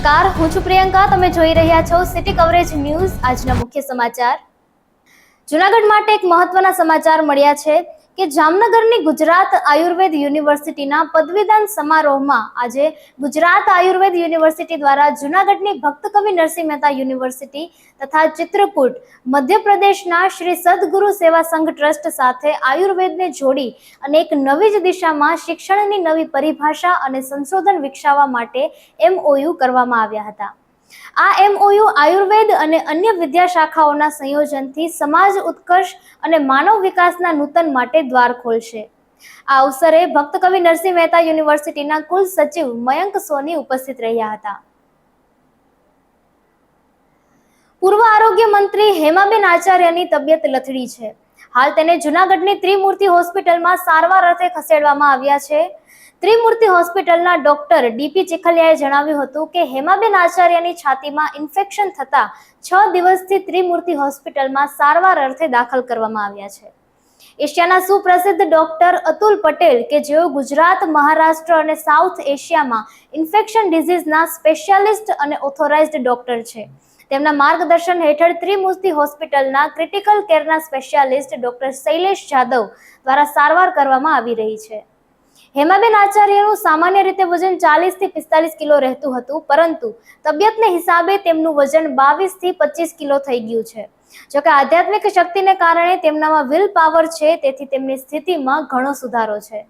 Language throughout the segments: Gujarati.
નમસ્કાર. હું છું પ્રિયંકા. તમે જોઈ રહ્યા છો સિટી કવરેજ ન્યૂઝ. આજના મુખ્ય સમાચાર. જુનાગઢ માટે એક મહત્વના સમાચાર મળ્યા છે. કે જામનગરની ગુજરાત આયુર્વેદ યુનિવર્સિટીના પદવીદાન સમારોહમાં આજે ગુજરાત આયુર્વેદ યુનિવર્સિટી દ્વારા જુનાગઢની ભક્ત કવિ નરસિંહ મહેતા યુનિવર્સિટી તથા ચિત્રકૂટ, મધ્યપ્રદેશના શ્રી સદગુરુ સેવા સંઘ ટ્રસ્ટ સાથે આયુર્વેદને જોડી અને એક નવી જ દિશામાં શિક્ષણની નવી પરિભાષા અને સંશોધન વિકસાવવા માટે એમઓયુ કરવામાં આવ્યા હતા. આ એમઓયુ આયુર્વેદ અને અન્ય વિદ્યા શાખાઓના સંયોજનથી સમાજ ઉત્કર્ષ અને માનવ વિકાસના નૂતન માટે દ્વાર ખોલશે. આ અવસરે ભક્ત કવિ નરસિંહ મહેતા યુનિવર્સિટીના કુલ સચિવ મયંક સોની ઉપસ્થિત રહ્યા હતા. પૂર્વ આરોગ્ય મંત્રી હેમાબેન આચાર્યની તબિયત લથડી છે. હાલ તેને જુનાગઢની ત્રિમૂર્તિ હોસ્પિટલમાં સારવાર અર્થે ખસેડવામાં આવ્યા છે. ત્રિમૂર્તિ હોસ્પિટલના ડોક્ટર ડીપી ચિખલિયાએ જણાવ્યું હતું કે હેમાબેન આચાર્યની છાતીમાં ઇન્ફેક્શન થતા છ દિવસથી ત્રિમૂર્તિ હોસ્પિટલમાં સારવાર અર્થે દાખલ કરવામાં આવ્યા છે. એશિયાના સુપ્રસિદ્ધ ડોક્ટર અતુલ પટેલ કે જેઓ ગુજરાત, મહારાષ્ટ્ર અને સાઉથ એશિયામાં ઇન્ફેક્શન ડિઝીઝના સ્પેશિયાલિસ્ટ અને ઓથોરાઇઝ્ડ ડોક્ટર છે. તેમના માર્ગદર્શન હેઠળ ત્રિમૂર્તિ હોસ્પિટલના ક્રિટિકલ કેરના સ્પેશિયાલિસ્ટ ડોક્ટર શૈલેષ જાદવ દ્વારા સારવાર કરવામાં આવી રહી છે. હેમાબેન આચાર્યનું સામાન્ય રીતે વજન ચાલીસથી પિસ્તાલીસ કિલો રહેતું હતું પરંતુ તબિયતને હિસાબે તેમનું વજન બાવીસથી પચીસ કિલો થઈ ગયું છે. જોકે આધ્યાત્મિક શક્તિને કારણે તેમનામાં વિલ પાવર છે તેથી તેમની સ્થિતિમાં ઘણો સુધારો છે.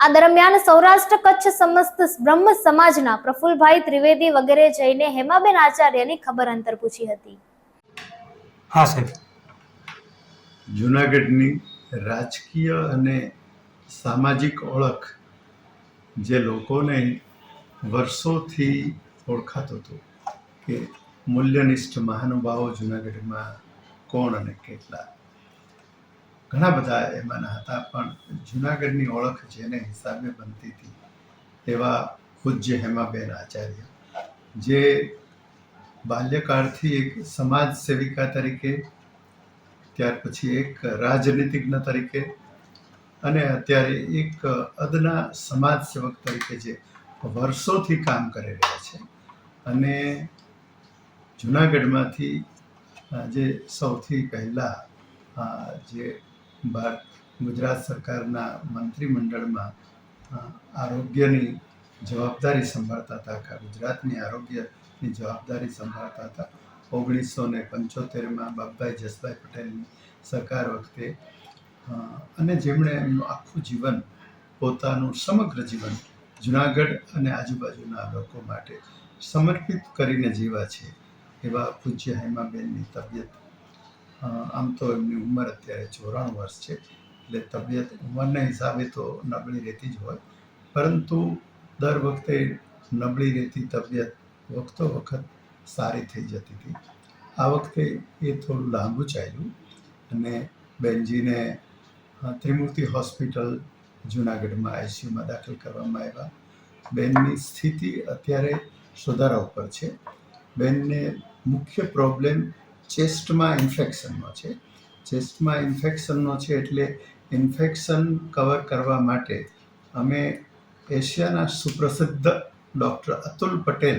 આ દરમિયાન સૌરાષ્ટ્ર કચ્છ સમસ્ત બ્રહ્મ સમાજના પ્રફુલભાઈ ત્રિવેદી વગેરે જઈને હેમાબેન આચાર્યની ખબર અંતર પૂછી હતી. હા સાહેબ. જૂનાગઢની રાજકીય અને સામાજિક ઓળખ જે લોકોને વર્ષોથી ઓળખાતું હતું કે મૂલ્યનિષ્ઠ મહાનુભાવો જૂનાગઢમાં કોણ અને કેટલા. ઘણા બધા એમાંના હતા, પણ જૂનાગઢની ઓળખ જેને હિસાબે બનતી હતી એવા પૂજ્ય હેમાબેન આચાર્ય, જે બાલ્યકાળથી એક સમાજ સેવિકા તરીકે, ત્યાર પછી એક રાજનીતિજ્ઞ તરીકે અને અત્યારે એક અદના સમાજ સેવક તરીકે જે વર્ષોથી કામ કરી રહ્યા છે. અને જુનાગઢમાંથી જે સૌથી પહેલાં જે ભારત ગુજરાત સરકારના મંત્રીમંડળમાં આરોગ્યની જવાબદારી સંભાળતા હતા, આખા ગુજરાતની આરોગ્યની જવાબદારી સંભાળતા હતા. ઓગણીસો ને પંચોતેરમાં બાપભાઈ જસભાઈ પટેલની સરકાર વખતે અને જેમણે એમનું આખું જીવન પોતાનું સમગ્ર જીવન જુનાગઢ અને આજુબાજુના લોકો માટે સમર્પિત કરીને જીવા છે, એવા પૂજ્ય હેમાબેનની તબિયત. આમ તો એમની ઉંમર અત્યારે ચોરાણું વર્ષ છે, એટલે તબિયત ઉંમરના હિસાબે તો નબળી રહેતી જ હોય. પરંતુ દર વખતે નબળી રહેતી તબિયત વખતો વખત સારી થઈ જતી હતી. આ વખતે એ થોડું લાંબુ ચાલ્યું અને બેનજીને ત્રિમૂર્તિ હોસ્પિટલ જુનાગઢમાં આઈસીયુમાં દાખલ કરવામાં આવ્યા. બેનની સ્થિતિ અત્યારે સુધારા ઉપર છે. બેનને મુખ્ય પ્રોબ્લેમ ચેસ્ટમાં ઇન્ફેક્શનનો છે. ચેસ્ટમાં ઇન્ફેક્શનનો છે એટલે ઇન્ફેક્શન કવર કરવા માટે અમે એશિયાના સુપ્રસિદ્ધ ડૉક્ટર અતુલ પટેલ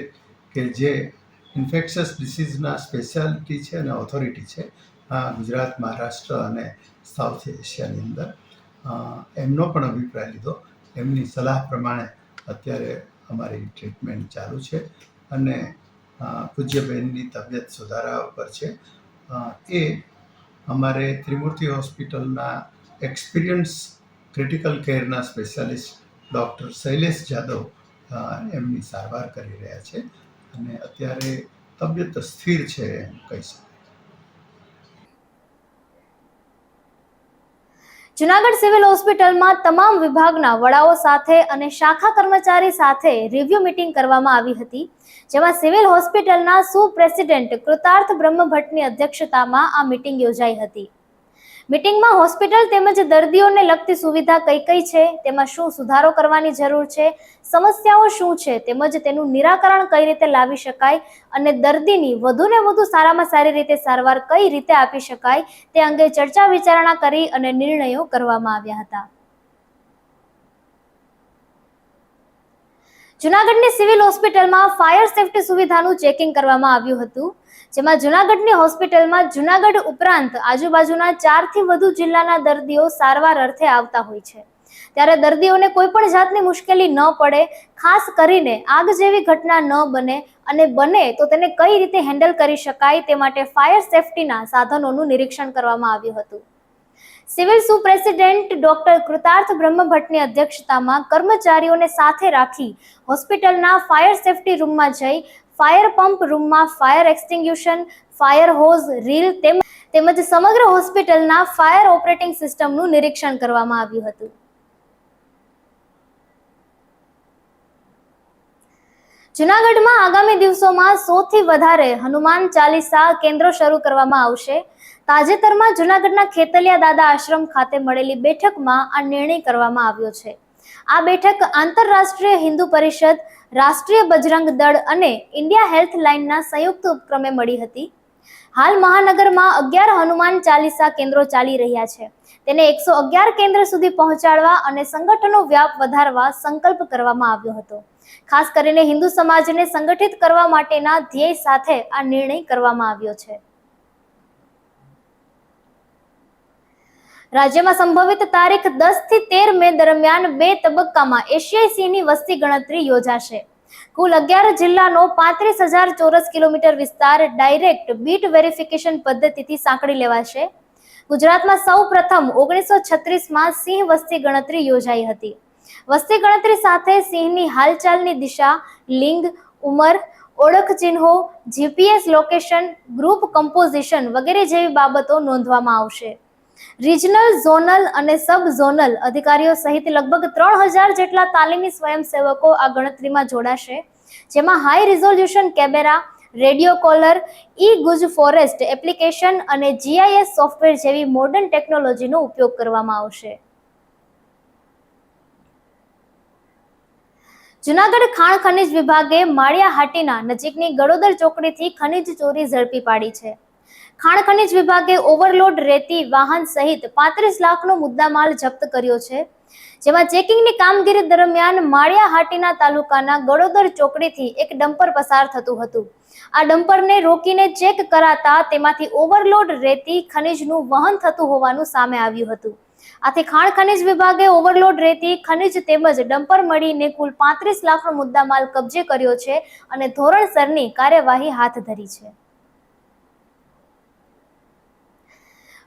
કે જે ઇન્ફેક્શસ ડિસીઝના સ્પેશિયાલિટી છે અને ઓથોરિટી છે, આ ગુજરાત, મહારાષ્ટ્ર અને સાઉથ એશિયાની અંદર. એમનો પણ અભિપ્રાય લીધો. એમની સલાહ પ્રમાણે અત્યારે અમારી ટ્રીટમેન્ટ ચાલુ છે અને પૂજ્યબહેનની તબિયત સુધારા ઉપર છે. એ અમારે ત્રિમૂર્તિ હોસ્પિટલના એક્સપિરિયન્સ ક્રિટિકલ કેરના સ્પેશિયાલિસ્ટ ડૉક્ટર શૈલેષ જાદવ એમની સારવાર કરી રહ્યા છે અને અત્યારે તબિયત સ્થિર છે એમ કહી શકાય. જુનાગઢ સિવિલ હોસ્પિટલમાં તમામ વિભાગના વડાઓ સાથે અને શાખા કર્મચારી સાથે રિવ્યુ મિટિંગ કરવામાં આવી હતી, જેમાં સિવિલ હોસ્પિટલના સુપ્રેસિડેન્ટ કૃતાર્થ બ્રહ્મભટ્ટની અધ્યક્ષતામાં આ મિટિંગ યોજાઈ હતી. મીટિંગમાં હોસ્પિટલ તેમજ દર્દીઓને લગતી સુવિધા કઈ કઈ છે? તેમાં શું સુધારો કરવાની જરૂર છે? સમસ્યાઓ શું છે? તેમજ તેનું નિરાકરણ કઈ રીતે લાવી શકાય? અને દર્દીની વધુને વધુ સારામાં સારી રીતે સારવાર કઈ રીતે આપી શકાય? તે અંગે ચર્ચા વિચારણા કરી અને નિર્ણયો કરવામાં આવ્યા હતા. જુનાગઢની સિવિલ હોસ્પિટલમાં ફાયર સેફટી સુવિધાનું ચેકિંગ કરવામાં આવ્યું હતું. જેમાં જુનાગઢની હોસ્પિટલમાં જુનાગઢ ઉપરાંત આજુબાજુના ચારથી વધુ જિલ્લાના દર્દીઓ સારવાર અર્થે આવતા હોય છે. ત્યારે દર્દીઓને કોઈ પણ જાતની મુશ્કેલી ન પડે, ખાસ કરીને આગ જેવી ઘટના ન બને અને બને તો તેને કઈ રીતે હેન્ડલ કરી શકાય તે માટે ફાયર સેફટીના સાધનોનું નિરીક્ષણ કરવામાં આવ્યું હતું. સિવિલ સુપ્રેસિડેન્ટ ડોક્ટર કૃતાર્થ બ્રહ્મભટ્ટની અધ્યક્ષતામાં કર્મચારીઓને સાથે રાખી હોસ્પિટલના ફાયર સેફટી રૂમમાં જઈ ફાયર પંપ રૂમમાં fire extinguisher, fire hose, reel તેમ, તેમજ સમગ્ર હોસ્પિટલના ફાયર ઓપરેટિંગ સિસ્ટમનું નિરીક્ષણ કરવામાં આવ્યું હતું. જુનાગઢમાં આગામી દિવસોમાં સૌથી વધારે હનુમાન ચાલીસા કેન્દ્રો શરૂ કરવામાં આવશે. તાજેતરમાં જુનાગઢના ખેતલિયા દાદા આશ્રમ ખાતે મળેલી બેઠકમાં આ નિર્ણય કરવામાં આવ્યો છે. આ બેઠક આંતરરાષ્ટ્રીય હિન્દુ પરિષદ, રાષ્ટ્રીય બજરંગ દળ અને ઇન્ડિયા હેલ્થ લાઇનના સંયુક્ત ઉપક્રમે મળી હતી. હાલ મહાનગરમાં અગિયાર હનુમાન ચાલીસા કેન્દ્રો ચાલી રહ્યા છે. તેને એકસો અગિયાર કેન્દ્ર સુધી પહોંચાડવા અને સંગઠનનો વ્યાપ વધારવા સંકલ્પ કરવામાં આવ્યો હતો. ખાસ કરીને હિન્દુ સમાજને સંગઠિત કરવા માટેના ધ્યેય સાથે આ નિર્ણય કરવામાં આવ્યો છે. રાજ્યમાં સંભવિત તારીખ દસથી તેર મે દરમિયાન બે તબક્કામાં એશિયાઈ સિંહની વસ્તી ગણતરી યોજાશે. કુલ અગિયાર જિલ્લાનો પાંત્રીસ હજાર ચોરસ કિલોમીટર વિસ્તાર ડાયરેક્ટ બીટ વેરિફિકેશન પદ્ધતિથી સાંકળી લેવાશે. ગુજરાતમાં સૌ પ્રથમ ઓગણીસો છત્રીસમાં સિંહ વસ્તી ગણતરી યોજાઈ હતી. વસ્તી ગણતરી સાથે સિંહની હાલચાલની દિશા, લિંગ, ઉંમર, ઓળખ ચિહ્નો, જીપીએસ લોકેશન, ગ્રુપ કમ્પોઝિશન વગેરે જેવી બાબતો નોંધવામાં આવશે. રિજનલ ઝોનલ અને સબ ઝોનલ અધિકારીઓ સહિત લગભગ ત્રણ હજાર જેટલા તાલીમી સ્વયંસેવકો આ ગણતરીમાં જોડાશે. જેમાં high resolution camera radio collar E Guj forest application અને જીઆઈએસ સોફ્ટવેર જેવી મોડર્ન ટેકનોલોજીનો ઉપયોગ કરવામાં આવશે. જુનાગઢ ખાણ ખનિજ વિભાગે માળિયા હાટીના નજીકની ગડોદર ચોકડીથી ખનિજ ચોરી ઝડપી પાડી છે. ખાણ ખનિજ વિભાગે ઓવરલોડ રેતી વાહન સહિત પાંત્રીસ લાખનો મુદ્દામાલ જપ્ત કર્યો છે. જેમાં ચેકિંગની કામગીરી દરમિયાન માળિયા હાટીના તાલુકાના ગડોદર ચોકડીથી એક ડમ્પર પસાર થતું હતું. આ ડમ્પરને રોકીને ચેક કરાતા તેમાંથી ઓવરલોડ રેતી ખનિજનું વહન થતું હોવાનું સામે આવ્યું હતું. આથી ખાણ ખનિજ વિભાગે ઓવરલોડ રેતી ખનિજ તેમજ ડમ્પર મળીને કુલ પાંત્રીસ લાખનો મુદ્દામાલ કબજે કર્યો છે અને ધોરણસરની કાર્યવાહી હાથ ધરી છે.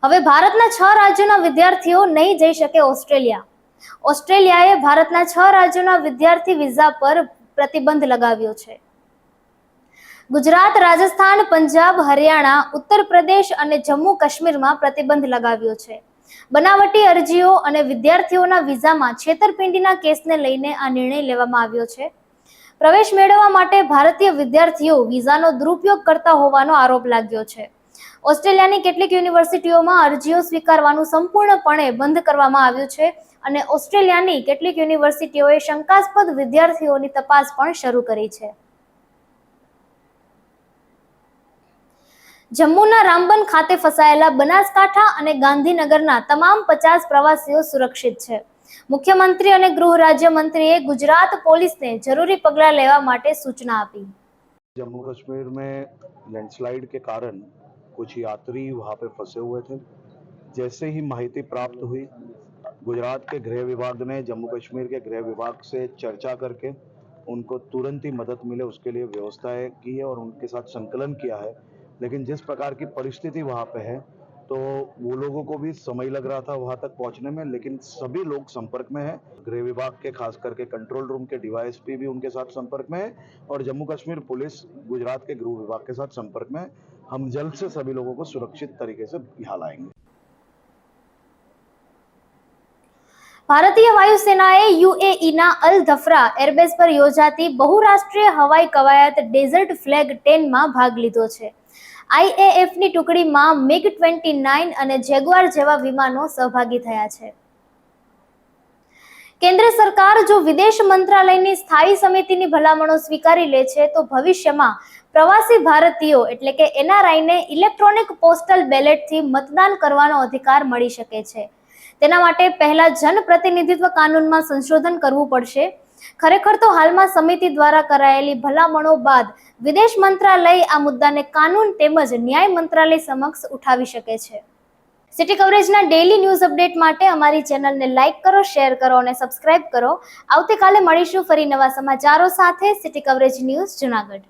હવે ભારતના છ રાજ્યોના વિદ્યાર્થીઓ નહીં જઈ શકે ઓસ્ટ્રેલિયા. ઓસ્ટ્રેલિયાએ ભારતના છ રાજ્યોના વિદ્યાર્થી વિઝા પર પ્રતિબંધ લગાવ્યો છે. ગુજરાત, રાજસ્થાન, પંજાબ, હરિયાણા ઉત્તર પ્રદેશ અને જમ્મુ કાશ્મીરમાં પ્રતિબંધ લગાવ્યો છે. બનાવટી અરજીઓ અને વિદ્યાર્થીઓના વિઝામાં છેતરપિંડીના કેસને લઈને આ નિર્ણય લેવામાં આવ્યો છે. પ્રવેશ મેળવવા માટે ભારતીય વિદ્યાર્થીઓ વિઝાનો દુરુપયોગ કરતા હોવાનો આરોપ લાગ્યો છે. ઓસ્ટ્રેલિયાની કેટલીક યુનિવર્સિટીઓમાં અરજીઓ સ્વીકારવાનું સંપૂર્ણપણે બંધ કરવામાં આવ્યું છે અને ઓસ્ટ્રેલિયાની કેટલીક યુનિવર્સિટીઓએ શંકાસ્પદ વિદ્યાર્થીઓની તપાસ પણ શરૂ કરી છે જમ્મુના રામબન ખાતે ફસાયેલા બનાસકાંઠા અને ગાંધીનગરના તમામ પચાસ પ્રવાસીઓ સુરક્ષિત છે મુખ્યમંત્રી અને ગૃહ રાજ્યમંત્રીએ ગુજરાત પોલીસને જરૂરી પગલાં લેવા માટે સૂચના આપી जम्मू कश्मीर में लैंडस्लाइड के कारण कुछ यात्री वहाँ पे फंसे हुए थे। जैसे ही माहिती प्राप्त हुई, गुजरात के गृह विभाग ने, जम्मू कश्मीर के गृह विभाग से चर्चा करके उनको तुरंत ही मदद मिले, उसके लिए व्यवस्थाएँ की है और उनके साथ संकलन किया है। लेकिन जिस प्रकार की परिस्थिति वहाँ पे है तो वो लोगों को भी समय लग रहा था वहाँ तक पहुँचने में, लेकिन सभी लोग संपर्क में हैं। गृह विभाग के, खास करके कंट्रोल रूम के डीवाईएसपी भी उनके साथ संपर्क में है और जम्मू कश्मीर पुलिस गुजरात के गृह विभाग के साथ संपर्क में है। हम जल्द से सभी लोगों को सुरक्षित तरीके से यहाँ लाएंगे ભારતીય વાયુસેનાએ યુએઈના અલ ધફરા એરબેઝ પર યોજાતી બહુરાષ્ટ્રીય હવાઈ કવાયત ડેઝર્ટ ફ્લેગ ટેનમાં ભાગ લીધો છે આઈએએફની ટુકડીમાં મિગ ટ્વેન્ટી નાઇન અને જેગુઆર જેવા વિમાનો સહભાગી થયા છે કેન્દ્ર સરકાર જો વિદેશ મંત્રાલયની સ્થાયી સમિતિની ભલામણો સ્વીકારી લે છે તો ભવિષ્યમાં પ્રવાસી ભારતીયો એટલે કે એનઆરઆઈને ઇલેક્ટ્રોનિક પોસ્ટલ બેલેટથી મતદાન કરવાનો અધિકાર મળી શકે છે. તેના માટે પહેલા જનપ્રતિનિધિત્વ કાનૂનમાં સંશોધન કરવું પડશે. ખરેખર તો હાલમાં સમિતિ દ્વારા કરાયેલી ભલામણો બાદ વિદેશ મંત્રાલય આ મુદ્દાને કાનૂન તેમજ ન્યાય મંત્રાલય સમક્ષ ઉઠાવી શકે છે. સિટી કવરેજના ડેઇલી ન્યૂઝ અપડેટ માટે અમારી ચેનલને લાઇક કરો, શેર કરો અને સબસ્ક્રાઇબ કરો. આવતીકાલે મળીશું ફરી નવા સમાચારો સાથે. City coverage news Junagadh.